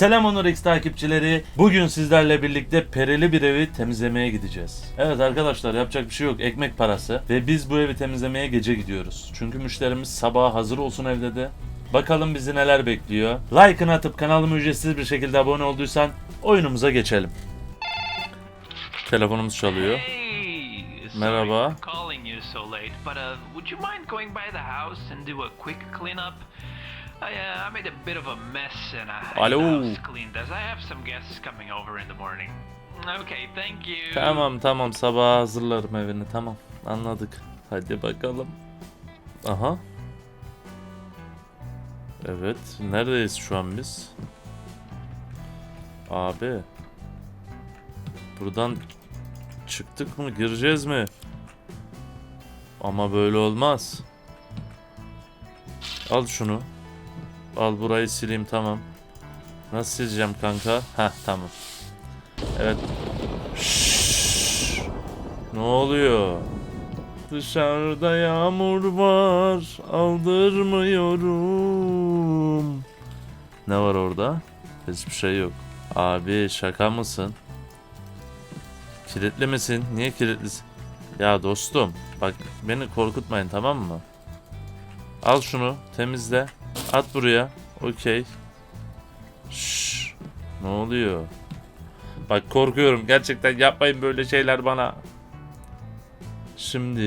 Selam Onur X takipçileri. Bugün sizlerle birlikte perili bir evi temizlemeye gideceğiz. Evet arkadaşlar yapacak bir şey yok. Ekmek parası. Ve biz bu evi temizlemeye gece gidiyoruz. Çünkü müşterimiz sabaha hazır olsun evde de. Bakalım bizi neler bekliyor. Like'ını atıp kanalıma ücretsiz bir şekilde abone olduysan oyunumuza geçelim. Telefonumuz çalıyor. Merhaba. I, uh, I made a bit of a mess and I house cleaned as I have some guests coming over in the morning. Okay, thank you. Tamam tamam sabah hazırlarım evini tamam anladık. Hadi bakalım. Aha. Evet neredeyiz şu an biz? Abi. Buradan çıktık mı gireceğiz mi? Ama böyle olmaz. Al şunu. Al burayı sileyim tamam. Nasıl sileceğim kanka? Heh tamam. Evet Şşş. Ne oluyor? Dışarıda yağmur var, aldırmıyorum. Ne var orada? Hiçbir şey yok. Abi şaka mısın? Kilitli misin? Niye kilitlisin? Ya dostum, bak beni korkutmayın tamam mı? Al şunu, temizle. At buraya. Okey. Ne oluyor? Bak korkuyorum. Gerçekten yapmayın böyle şeyler bana. Şimdi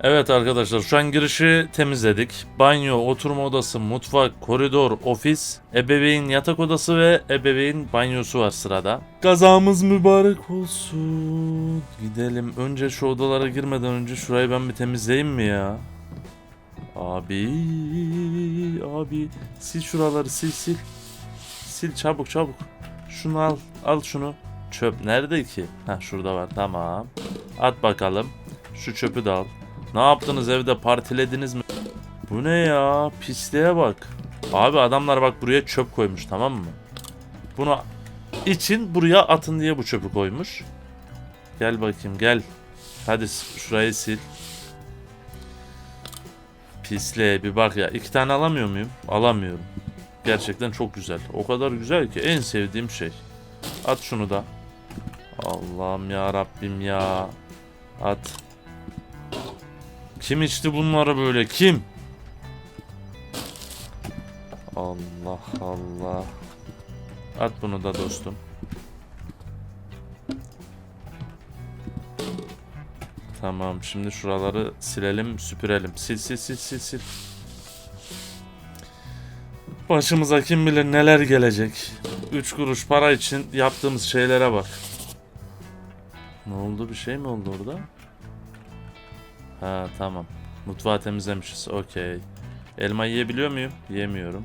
evet arkadaşlar şu an girişi temizledik. Banyo, oturma odası, mutfak, koridor, ofis, ebeveyn yatak odası ve ebeveyn banyosu var sırada. Kazamız mübarek olsun. Gidelim. Önce şu odalara girmeden önce şurayı ben bir temizleyeyim mi ya? Abi, abi sil şuraları sil sil. Sil çabuk çabuk. Şunu al. Al şunu. Çöp nerede ki? Ha şurada var. Tamam. At bakalım. Şu çöpü de al. Ne yaptınız evde partilediniz mi? Bu ne ya? Pisliğe bak. Abi adamlar bak buraya çöp koymuş tamam mı? Bunu için buraya atın diye bu çöpü koymuş. Gel bakayım gel. Hadi şurayı sil. Pisliğe bir bak ya. İki tane alamıyor muyum? Alamıyorum. Gerçekten çok güzel. O kadar güzel ki en sevdiğim şey. At şunu da. Allah'ım ya Rabbim ya. At. Kim içti bunları böyle? Kim? Allah Allah. At bunu da dostum. Tamam şimdi şuraları silelim süpürelim. Sil sil sil sil sil. Başımıza kim bilir neler gelecek. 3 kuruş para için yaptığımız şeylere bak. Ne oldu bir şey mi oldu orada? Ha tamam. Mutfağı temizlemişiz. Okey. Elma yiyebiliyor muyum? Yemiyorum.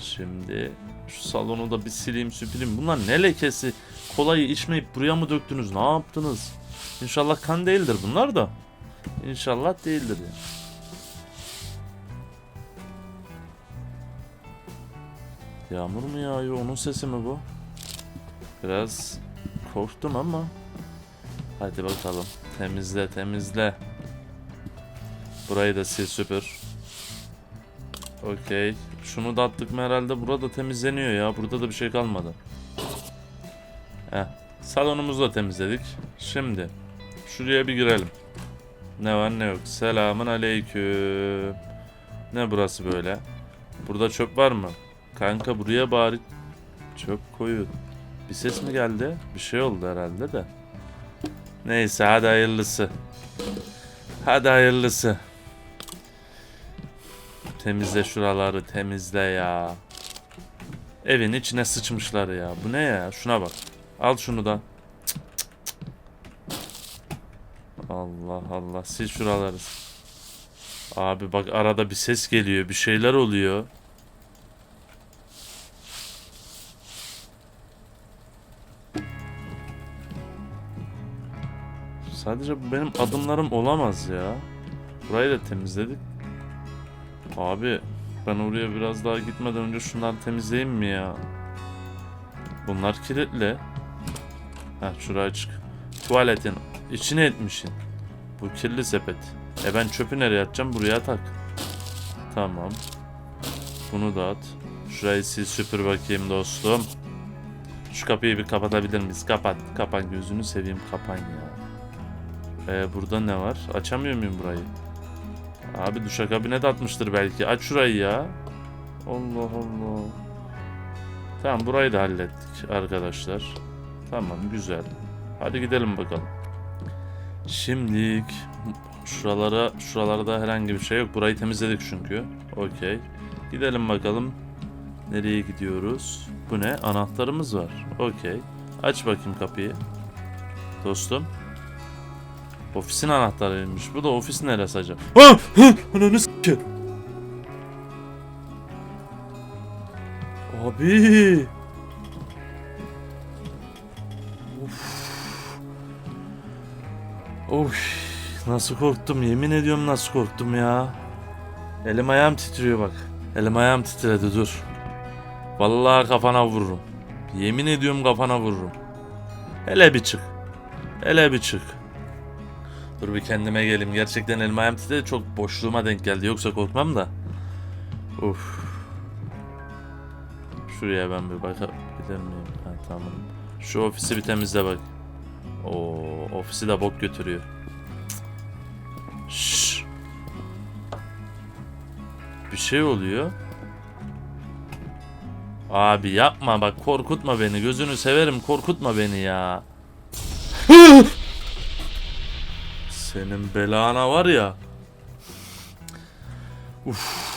Şimdi şu salonu da bir sileyim süpüreyim. Bunlar ne lekesi? Kolayı içmeyip buraya mı döktünüz? Ne yaptınız? İnşallah kan değildir bunlar da. İnşallah değildir ya. Yağmur mu yağıyor? Onun sesi mi bu? Biraz korktum ama. Hadi bakalım. Temizle temizle. Burayı da sil süpür. Okey. Şunu da attık mı herhalde burada temizleniyor ya. Burada da bir şey kalmadı. Heh. Salonumuzu da temizledik. Şimdi şuraya bir girelim. Ne var ne yok. Selamun aleyküm. Ne burası böyle? Burada çöp var mı? Kanka buraya bari çöp koyun. Bir ses mi geldi? Bir şey oldu herhalde de. Neyse hadi hayırlısı. Hadi hayırlısı. Temizle şuraları temizle ya. Evin içine sıçmışlar ya. Bu ne ya? Şuna bak. Al şunu da. Allah Allah. Sil şuraları. Abi bak arada bir ses geliyor. Bir şeyler oluyor. Sadece benim adımlarım olamaz ya. Burayı da temizledik. Abi ben oraya biraz daha gitmeden önce şunları temizleyeyim mi ya? Bunlar kilitli. Heh şuraya çık. Tuvaletin içine etmişsin. Bu kirli sepet. E ben çöpü nereye atacağım? Buraya tak. Tamam. Bunu da at. Şurayı sil süpür bakayım dostum. Şu kapıyı bir kapatabilir miyiz? Kapat. Kapan gözünü seveyim kapan ya. Ee, burada ne var? Açamıyor muyum burayı? Abi duşakabine de atmıştır belki. Aç şurayı ya. Allah Allah. Tamam burayı da hallettik arkadaşlar. Tamam güzel. Hadi gidelim bakalım. Şimdilik şuralara şuralarda herhangi bir şey yok. Burayı temizledik çünkü. Okey. Gidelim bakalım. Nereye gidiyoruz? Bu ne? Anahtarımız var. Okey. Aç bakayım kapıyı. Dostum. Ofisin anahtarıymış. Bu da ofis neresi acaba? Ah! Hı! Ananı. Abi. Of. Of. Nasıl korktum yemin ediyorum nasıl korktum ya. Elim ayağım titriyor bak. Elim ayağım titredi dur. Vallahi kafana vururum. Yemin ediyorum kafana vururum. Hele bir çık. Hele bir çık. Dur bir kendime geleyim. Gerçekten elim ayağım titredi. Çok boşluğuma denk geldi. Yoksa korkmam da. Uf. Şuraya ben bir bakabilir miyim? Ha, tamam. Şu ofisi bir temizle bak. Oo, ofisi de bok götürüyor. Şşş. Bir şey oluyor. Abi yapma bak korkutma beni. Gözünü severim korkutma beni ya. Senin belana var ya. Uf.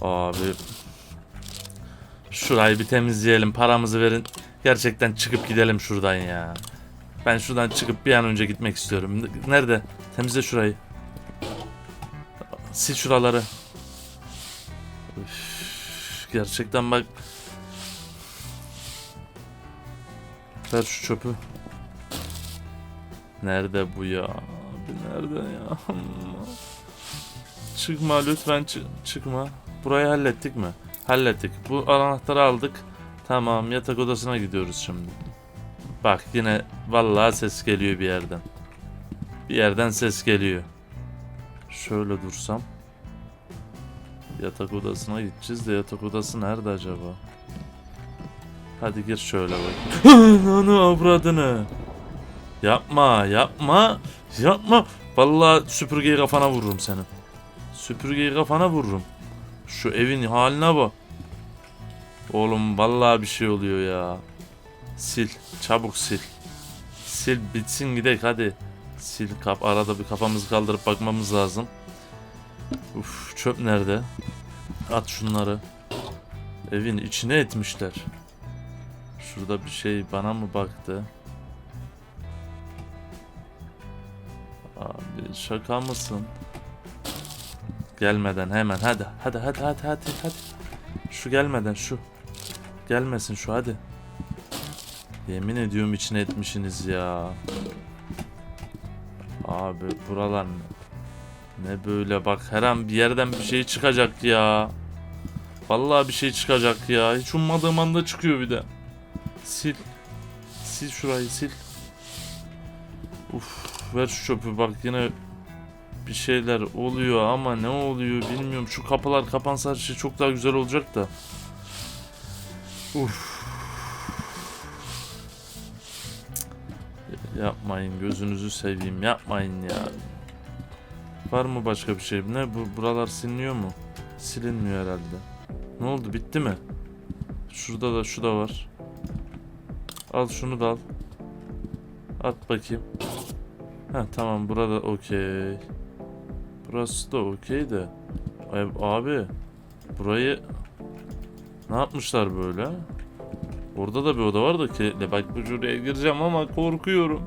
Abi. Şurayı bir temizleyelim. Paramızı verin. Gerçekten çıkıp gidelim şuradan ya. Ben şuradan çıkıp bir an önce gitmek istiyorum. Nerede? Temizle şurayı. Sil şuraları. Üf, gerçekten bak. Ver şu çöpü. Nerede bu ya? Abi nerede ya? çıkma lütfen çı- çıkma. Burayı hallettik mi? Hallettik. Bu anahtarı aldık. Tamam yatak odasına gidiyoruz şimdi. Bak yine vallahi ses geliyor bir yerden. Bir yerden ses geliyor. Şöyle dursam. Yatak odasına gideceğiz de yatak odası nerede acaba? Hadi gir şöyle bak. Anı avradını. Yapma yapma. Yapma. Vallahi süpürgeyi kafana vururum senin. Süpürgeyi kafana vururum. Şu evin haline bak. Oğlum vallahi bir şey oluyor ya. Sil. Çabuk sil. Sil bitsin gidek hadi. Sil kap arada bir kafamızı kaldırıp bakmamız lazım. Uf çöp nerede? At şunları. Evin içine etmişler. Şurada bir şey bana mı baktı? Abi şaka mısın? Gelmeden hemen hadi hadi hadi hadi hadi hadi. Şu gelmeden şu. Gelmesin şu hadi. Yemin ediyorum içine etmişsiniz ya. Abi buralar ne? Ne böyle bak her an bir yerden bir şey çıkacak ya. Vallahi bir şey çıkacak ya. Hiç ummadığım anda çıkıyor bir de. Sil. Sil şurayı sil. Uf ver şu çöpü bak yine bir şeyler oluyor ama ne oluyor bilmiyorum. Şu kapılar kapansa her şey çok daha güzel olacak da. Uf. Yapmayın gözünüzü seveyim yapmayın ya. Var mı başka bir şey? Ne bu buralar siliniyor mu? Silinmiyor herhalde. Ne oldu bitti mi? Şurada da şu da var. Al şunu da al. At bakayım. Ha tamam burada okey. Burası da okey de. Abi burayı ne yapmışlar böyle? Orada da bir oda var da kilitli. Bak bu şuraya gireceğim ama korkuyorum.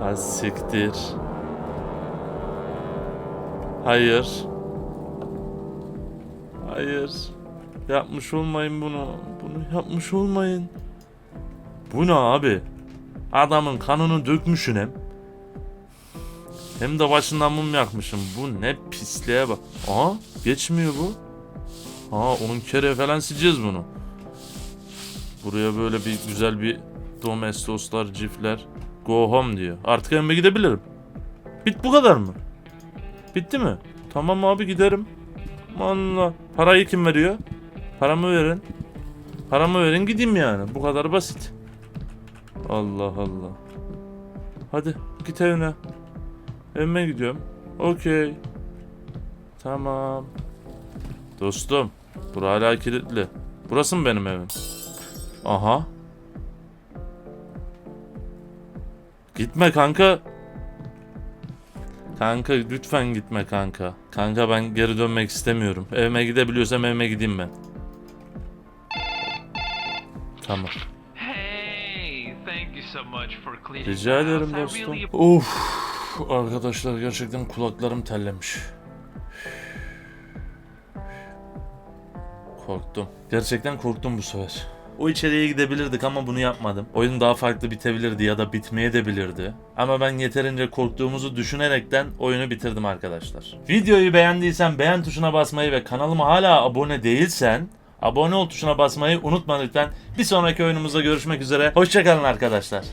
Ha siktir. Hayır. Hayır. Yapmış olmayın bunu. Bunu yapmış olmayın. Bu ne abi? Adamın kanını dökmüşsün hem. Hem de başından mum yakmışım. Bu ne pisliğe bak. Aa geçmiyor bu. Aa onun kere falan sileceğiz bunu. Buraya böyle bir güzel bir domestoslar, cifler. Go home diyor. Artık evime gidebilirim. Bit bu kadar mı? Bitti mi? Tamam abi giderim. Allah. Parayı kim veriyor? Paramı verin. Paramı verin gideyim yani. Bu kadar basit. Allah Allah. Hadi git evine. Evime gidiyorum. Okey. Tamam. Dostum. Bura hala kilitli. Burası mı benim evim? Aha. Gitme kanka. Kanka lütfen gitme kanka. Kanka ben geri dönmek istemiyorum. Evime gidebiliyorsam evime gideyim ben. Tamam. Rica ederim dostum. Of. Arkadaşlar gerçekten kulaklarım terlemiş. Korktum. Gerçekten korktum bu sefer. O içeriye gidebilirdik ama bunu yapmadım. Oyun daha farklı bitebilirdi ya da bitmeye de bilirdi. Ama ben yeterince korktuğumuzu düşünerekten oyunu bitirdim arkadaşlar. Videoyu beğendiysen beğen tuşuna basmayı ve kanalıma hala abone değilsen abone ol tuşuna basmayı unutma lütfen. Bir sonraki oyunumuzda görüşmek üzere. Hoşçakalın arkadaşlar.